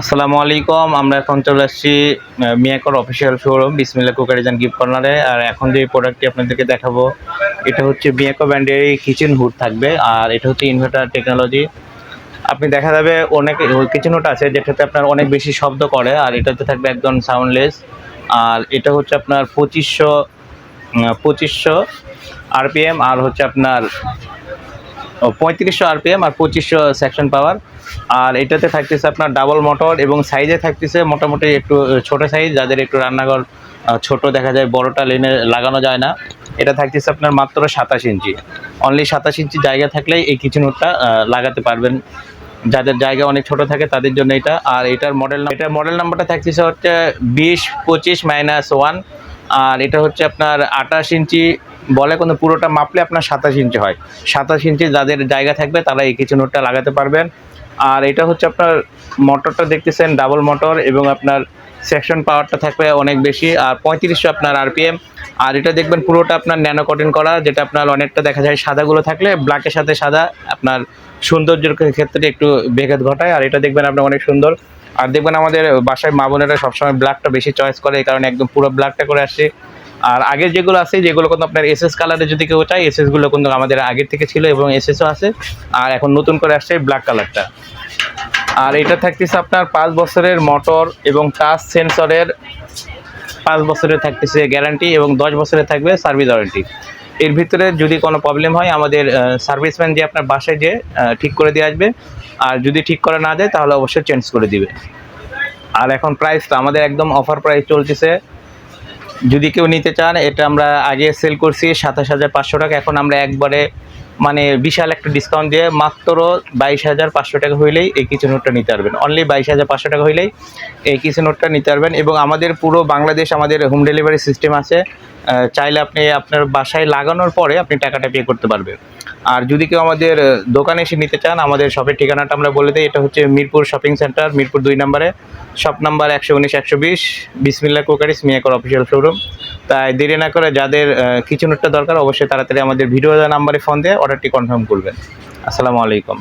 আসসালামু আলাইকুম, আমরা এখন চলে আসছি মিয়াকর official showroom Bismillah cookeries and gift কর্নারে। আর এখন যে প্রোডাক্টটি আপনাদেরকে দেখাবো, এটা হচ্ছে মিয়াকো ব্র্যান্ডের কিচেন হুড থাকবে, আর এটা হচ্ছে ইনভার্টার টেকনোলজি আপনি দেখা যাবে অনেক কিচেন হুড আছে, যেটাতে আপনার অনেক বেশি শব্দ করে, আর এটাতে থাকবে একদম সাউন্ডলেস আর এটা হচ্ছে আপনার পঁচিশশো পঁচিশশো আরপিএম, আর হচ্ছে আপনার পঁয়ত্রিশশো আরপিএম আর পঁচিশশো সেকশন পাওয়ার আর এটাতে থাকতেছে আপনার ডাবল মোটর এবং সাইজে থাকতেছে মোটামুটি একটু ছোট সাইজ যাদের একটু রান্নাঘর ছোট দেখা যায়, বড়টা লেনে লাগানো যায় না। এটা থাকতেছে আপনার মাত্র সাতাশ ইঞ্চি। অনলি সাতাশ ইঞ্চি জায়গা থাকলেই এই কিচেনটা লাগাতে পারবেন। যাদের জায়গা অনেক ছোট থাকে তাদের জন্য এটা। আর এটার মডেল এটার মডেল নাম্বারটা থাকতেছে হচ্ছে বিশ পঁচিশ মাইনাস ওয়ান আর এটা হচ্ছে আপনার আঠাশ ইঞ্চি বলে কোনো পুরোটা মাপলে আপনার সাতাশ ইঞ্চি হয়। সাতাশ ইঞ্চি যাদের জায়গা থাকবে তারা এই কিছু নোটটা লাগাতে পারবেন। আর এটা হচ্ছে আপনার মোটরটা দেখতেছেন ডাবল মোটর এবং আপনার সেকশন পাওয়ারটা থাকবে অনেক বেশি, আর পঁয়ত্রিশশো আপনার আরপিএম আর এটা দেখবেন পুরোটা আপনার ন্যানো কটিং করা, যেটা আপনার অনেকটা দেখা যায় সাদাগুলো থাকলে ব্ল্যাকের সাথে সাদা, আপনার সৌন্দর্যের ক্ষেত্রে একটু বেঘাত ঘটায়। আর এটা দেখবেন আপনার অনেক সুন্দর। আর দেখবেন আমাদের বাসায় মা বোনেরা সবসময় ব্ল্যাকটা বেশি চয়েস করে, এই কারণে একদম পুরো ব্ল্যাকটা করে আসছে আর আগে যেগুলো আছে, যেগুলো কিন্তু আপনার এসএস কালারে যদি কেউ চায় এসএসগুলো কিন্তু আমাদের আগের থেকে ছিল এবং এসএসও আছে। আর এখন নতুন করে আসছে ব্ল্যাক কালারটা আর এটা থাকতেছে আপনার পাঁচ বছরের মোটর এবং টাচ সেন্সরের পাঁচ বছরের থাকতেছে গ্যারান্টি এবং দশ বছরের থাকবে সার্ভিস ওয়ারেন্টি এর ভিতরে যদি কোনো প্রবলেম হয়, আমাদের সার্ভিসম্যান যে আপনার বাসায় যে ঠিক করে দিয়ে আসবে। আর যদি ঠিক করে না দেয়, তাহলে অবশ্যই চেঞ্জ করে দিবে। আর এখন প্রাইসটা আমাদের একদম অফার প্রাইস চলতেছে যদি কেউ নিতে চান, এটা আমরা আগে সেল করছি সাতাশ হাজার পাঁচশো টাকা। এখন আমরা একবারে মানে বিশাল একটা ডিসকাউন্ট দিয়ে মাত্র বাইশ হাজার পাঁচশো টাকা হইলেই এই কিছু নোটটা নিতে পারবেন। অনলি বাইশ হাজার পাঁচশো টাকা হইলেই এই কিছু নোটটা নিতে পারবেন এবং আমাদের পুরো বাংলাদেশ, আমাদের হোম ডেলিভারি সিস্টেম আছে। চাইলে আপনি আপনার বাসায় লাগানোর পরে আপনি টাকাটা পে করতে পারবেন। আর যদি কেউ আমাদের দোকানে এসে নিতে চান, আমাদের শপের ঠিকানাটা আমরা বলে দিই। এটা হচ্ছে মিরপুর শপিং সেন্টার মিরপুর দুই নম্বরে। শপ নাম্বার একশো উনিশ, একশো বিশ, বিসমিল্লা কোকারিস, মিয়াকর অফিসিয়াল শোরুম তাই দেরি না করে যাদের কিচেনটা দরকার, অবশ্যই তাড়াতাড়ি আমাদের ভিডিও নাম্বারে ফোন দিয়ে অর্ডারটি কনফার্ম করবেন। আসসালামু আলাইকুম।